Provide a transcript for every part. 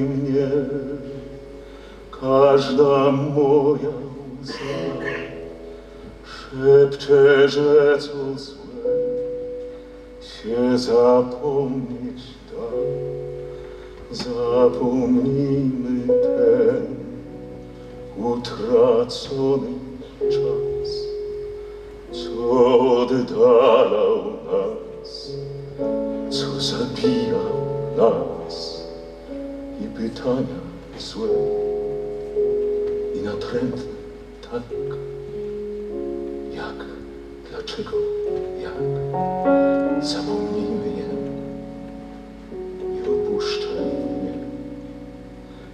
mnie, każda moja łza szepcze, że co złe się zapomnieć da. Zapomnijmy ten utracony czas, co oddalał nas, co i pytania złe i natrętne tak, jak, dlaczego, jak, zapomnijmy je. Nie opuszczaj mnie.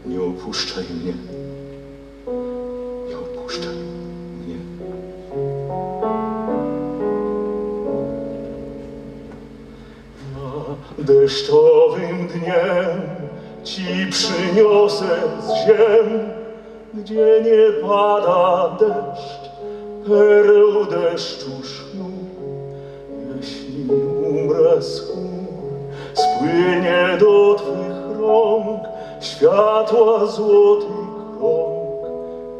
Nie opuszczaj mnie. Nie opuszczaj mnie. Na deszczowym dniem ci przyniosę z ziem, gdzie nie pada deszcz, pereł deszczu sznur. Jeśli umrę z chmur, spłynie do Twych rąk światła złoty krąg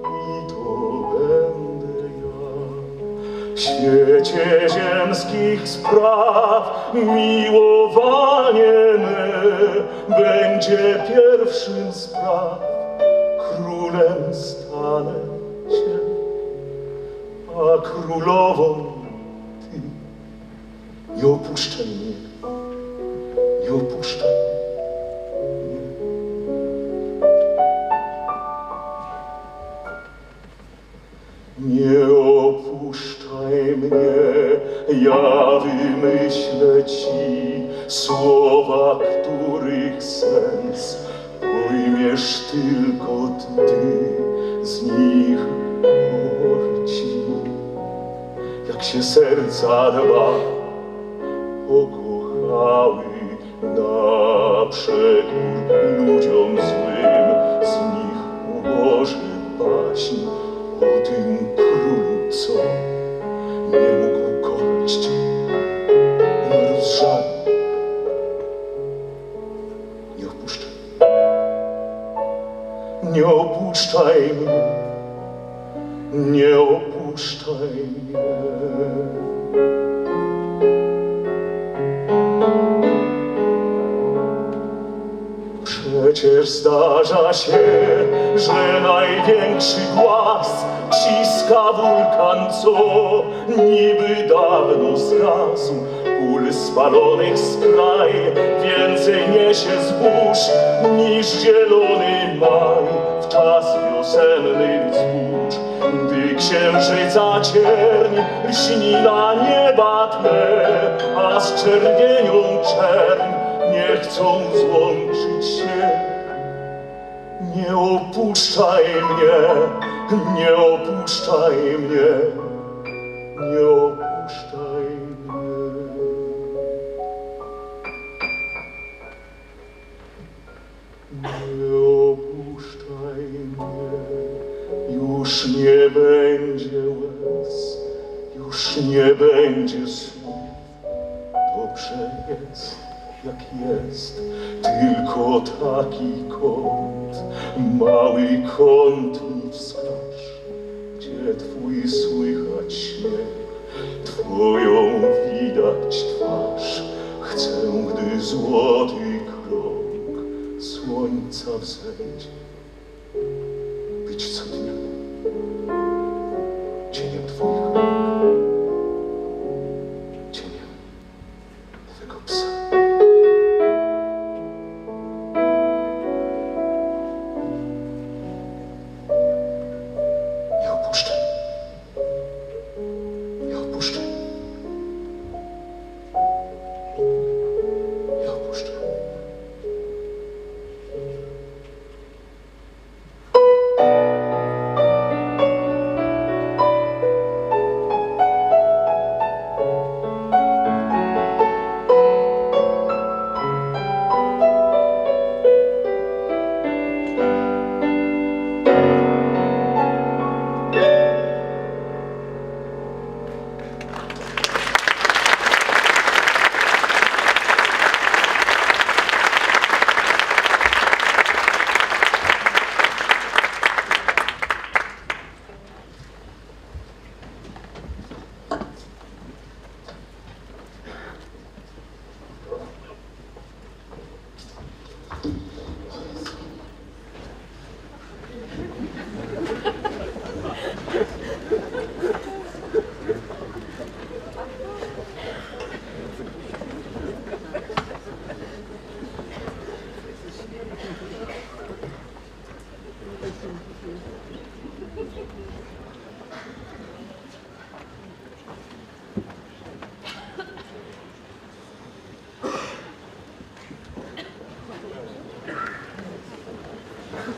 i to będę ja. W świecie ziemskich spraw miłowanie me będzie pierwszym spraw. Królem stanę się, a królową Ty. Nie opuszczaj mnie. Nie opuszczaj mnie. Nie opuszczaj mnie, ja wymyślę ci słowa, których sens pojmiesz tylko ty z nich ci. Jak się serca dwa pokochały na przekór ludziom złym, nie opuszczaj mnie, nie opuszczaj mnie. Przecież zdarza się, że największy głaz ciska wulkan, co niby dawno zgasł. Pól spalonych skraj więcej niesie zbóż niż zielony maj w czas wiosennych wzgórz. Gdy księżyca cierń lśni na nieba tle, a z czerwienią czerń nie chcą złączyć się. Nie opuszczaj mnie, nie opuszczaj mnie, nie opuszczaj mnie. Nie opuszczaj mnie, już nie będzie łez, już nie będzie słów. Dobrze jest, jak jest, tylko taki kąt, mały kąt mi wskaż, gdzie twój słychać śmiech, twoją widać twarz. Chcę, gdy złoty krąg słońca wzejdzie,